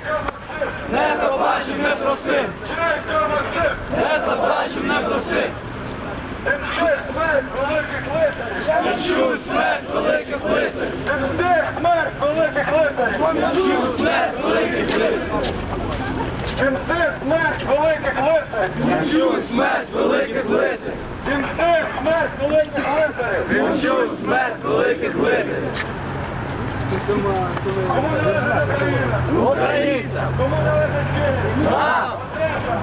Не заплачем, не Максим! Не заплачем, не простим. Тимчи смерть великих лицарів! Смерть великих лицарів. Тимчи смерть великих лицарів! Відчуй смерть великих лицарів. Тимчи смерть великих лицарів! Відчуй смерть великих лицарів. Тимчи смерть великих лицарів! Кому Україна? Українцям. Кому належить Київ? Нам.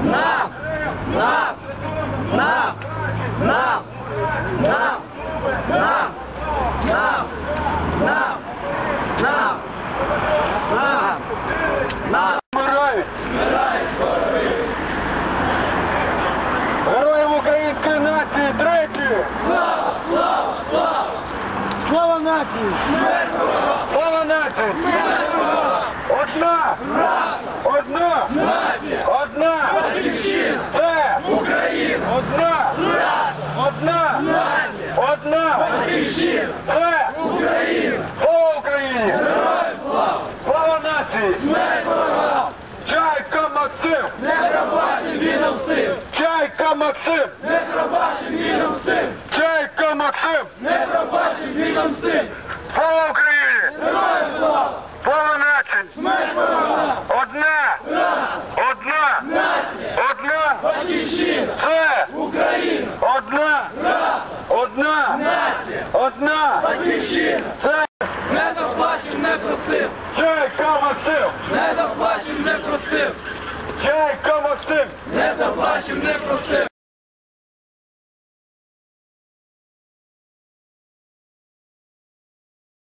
Нам. Нам. Нам. Нам. Нам. Нам. Нам. Нам. Нам. Нам. Нам. Вмирають! Героям української нації тричі! Слава! Слава! Слава! Слава нації! Слава нації! Одна! Ура! Одна! Нація! Одна! Батьківщина! Та! Україна! Слава Україні! Героям слава! Слава нації! Смерть ворогам! Чайка Максим! Не пробачив віном сил! Чайка Максим! Не пробачив віном сил! Чайка Максим! Не пробачив віном сим! Слава Україні! Героям слава! Слава Батьківщина. Це! Україна. Одна! Одна! Нація. Одна! Батьківщина. Це! Не заплачем, не простим. Чайка Максим! Не заплачем, не простим. Чайка Максим! Не заплачем, не простим.